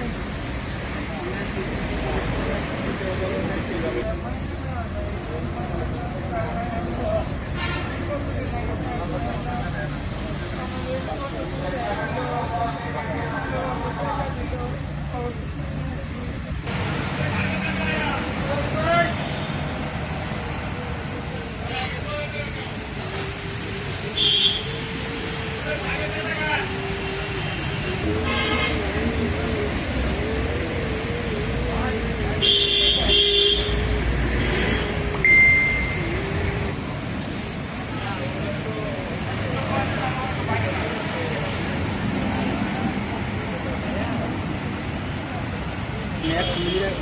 Thank you.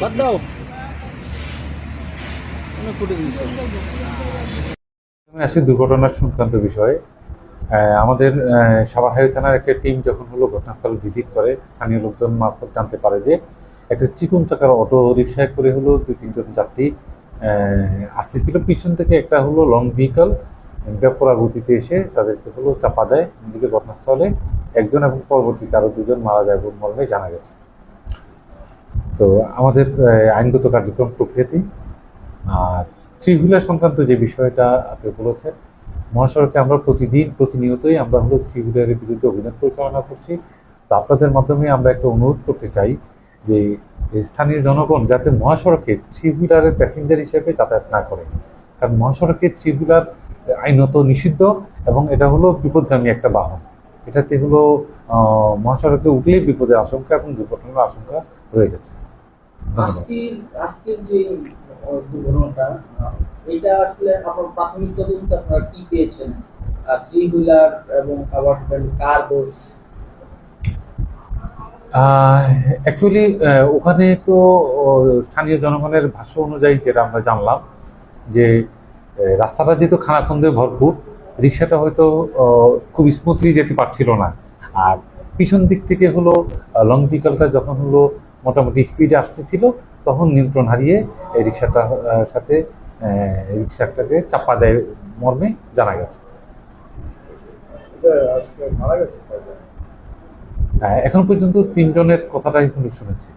বাদ দাও। আসি দুর্ঘটনার সংক্রান্ত বিষয়ে আমাদের আহ, সাভারহাই থানার একটা টিম যখন হলো ঘটনাস্থলে ভিজিট করে স্থানীয় লোকজন মারফত জানতে পারে যে একটা চিকুন চাকার অটো রিক্সায় করে হলো দুই তিনজন যাত্রী আসতেছিল। পিছন থেকে একটা হলো লং ভেহিকল ব্যাপরা গতিতে এসে তাদেরকে হলো চাপা দেয় এদিকে ঘটনাস্থলে একজন এবং পরবর্তীতে আরও দুজন মারা যায় বলে মর্মে জানা গেছে। তো আমাদের আইনগত কার্যক্রম প্রক্রিয়াতেই আর থ্রি হুইলার সংক্রান্ত যে বিষয়টা আপনি বলেছেন, মহাসড়কে আমরা প্রতিদিন, প্রতিনিয়তই আমরা হলো থ্রি হুইলারের বিরুদ্ধে অভিযান পরিচালনা করছি। তো আপনাদের মাধ্যমে আমরা একটা অনুরোধ করতে চাই যে স্থানীয় জনগণ যাতে মহাসড়কে থ্রি হুইলারের প্যাসেঞ্জার হিসেবে যাতায়াত না করে। কারণ মহাসড়কে থ্রি হুইলার আইনত নিষিদ্ধ এবং এটা হলো বিপদগামী একটা বাহন। এটাতে হলো মহাসড়কে উঠলেই বিপদের আশঙ্কা এবং দুর্ঘটনার আশঙ্কা রয়ে গেছে। আজকের আজকের যে দুর্ঘটনাটা এটা আসলে আপনার প্রাথমিক তদন্ত আপনারা কি পেয়েছেন? থ্রি হুইলার এবং আবার কার দোষ? অ্যাকচুয়ালি ওখানে তো স্থানীয় জনগণের ভাষ্য অনুযায়ী যেটা আমরা জানলাম যে রাস্তাটা যেহেতু খানাখন্দে ভরপুর রিক্সাটা হয়তো খুব স্মুথলি যেতে পারছিল না। আর পিছন দিক থেকে হলো লং ভেহিকলটা যখন হলো মোটামুটি স্পিডে আসতেছিল তখন নিয়ন্ত্রণ হারিয়ে এই রিক্সাটার সাথে রিক্সাটাকে চাপা দেয় মর্মে জানা গেছে? আহ, এখন পর্যন্ত তিনজনের কথাটাই শুনেছি।